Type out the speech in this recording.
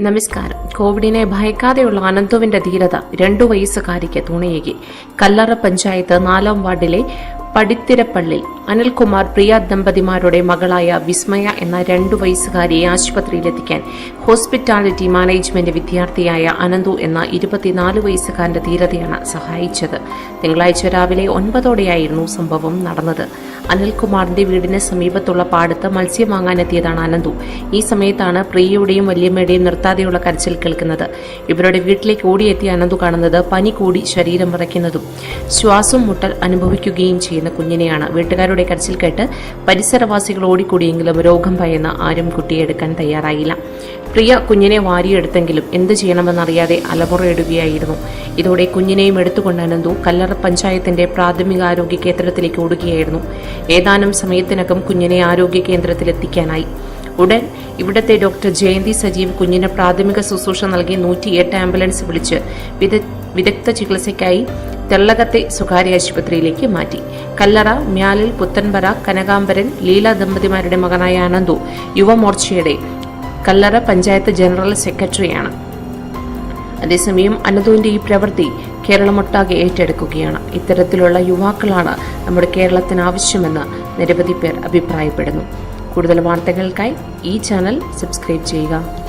നമസ്കാരം. കോവിഡിനെ ഭയക്കാതെയുള്ള അനന്തുവിന്റെ ധീരത രണ്ടു വയസ്സുകാരിക്ക് തുണയേകി. കല്ലറ പഞ്ചായത്ത് നാലാം വാർഡിലെ പടിത്തിരപ്പള്ളിൽ അനിൽകുമാർ പ്രിയ ദമ്പതിമാരുടെ മകളായ വിസ്മയ എന്ന രണ്ടു വയസ്സുകാരിയെ ആശുപത്രിയിലെത്തിക്കാൻ ഹോസ്പിറ്റാലിറ്റി മാനേജ്മെന്റ് വിദ്യാർത്ഥിയായ അനന്തു എന്ന ഇരുപത്തിനാല് വയസ്സുകാരന്റെ ധീരതയാണ് സഹായിച്ചത്. തിങ്കളാഴ്ച രാവിലെ ഒൻപതോടെയായിരുന്നു സംഭവം നടന്നത്. അനിൽകുമാറിന്റെ വീടിന് സമീപത്തുള്ള പാടത്ത് മത്സ്യം വാങ്ങാനെത്തിയതാണ് അനന്തു. ഈ സമയത്താണ് പ്രിയയുടെയും വല്യമ്മയുടെയും നിർത്താതെയുള്ള കരച്ചിൽ കേൾക്കുന്നത്. ഇവരുടെ വീട്ടിലേക്ക് ഓടിയെത്തിയ അനന്തു കാണുന്നത് പനി കൂടി ശരീരം വിറയ്ക്കുന്നതും ശ്വാസം മുട്ടൽ അനുഭവിക്കുകയും ചെയ്യുന്ന കുഞ്ഞിനെയാണ്. വീട്ടുകാരുടെ കരച്ചിൽ കേട്ട് പരിസരവാസികൾ ഓടിക്കൂടിയെങ്കിലും രോഗം ഭയന്ന് ആരും കുട്ടിയെടുക്കാൻ തയ്യാറായില്ല. പ്രിയ കുഞ്ഞിനെ വാരിയെടുത്തെങ്കിലും എന്ത് ചെയ്യണമെന്നറിയാതെ അലമുറയിടുകയായിരുന്നു. ഇതോടെ കുഞ്ഞിനെയും എടുത്തുകൊണ്ട് കല്ലറ പഞ്ചായത്തിന്റെ പ്രാഥമികാരോഗ്യ കേന്ദ്രത്തിലേക്ക് ഓടുകയായിരുന്നു. ഏതാനും സമയത്തിനകം കുഞ്ഞിനെ ആരോഗ്യ കേന്ദ്രത്തിൽ എത്തിക്കാനായി ഉടൻ ഇവിടത്തെ ഡോക്ടർ ജയന്തി സജീവ് കുഞ്ഞിന് പ്രാഥമിക ശുശ്രൂഷ നൽകി നൂറ്റിയെട്ട് ആംബുലൻസ് വിളിച്ച് വിദ- വിദഗ്ധ ചികിത്സയ്ക്കായി തെള്ളകത്തെ സ്വകാര്യ ആശുപത്രിയിലേക്ക് മാറ്റി. കല്ലറ മ്യാലിൽ പുത്തൻപറ കനകാംബരൻ ലീല ദമ്പതിമാരുടെ മകനായ അനന്തു യുവമോർച്ചയുടെ കല്ലറ പഞ്ചായത്ത് ജനറൽ സെക്രട്ടറിയാണ്. അതേസമയം അനന്തുവിന്റെ ഈ പ്രവൃത്തി കേരളമൊട്ടാകെ ഏറ്റെടുക്കുകയാണ്. ഇത്തരത്തിലുള്ള യുവാക്കളാണ് നമ്മുടെ കേരളത്തിന് ആവശ്യമെന്ന് നിരവധി പേർ അഭിപ്രായപ്പെടുന്നു. കൂടുതൽ വാർത്തകൾക്കായി ഈ ചാനൽ സബ്സ്ക്രൈബ് ചെയ്യുക.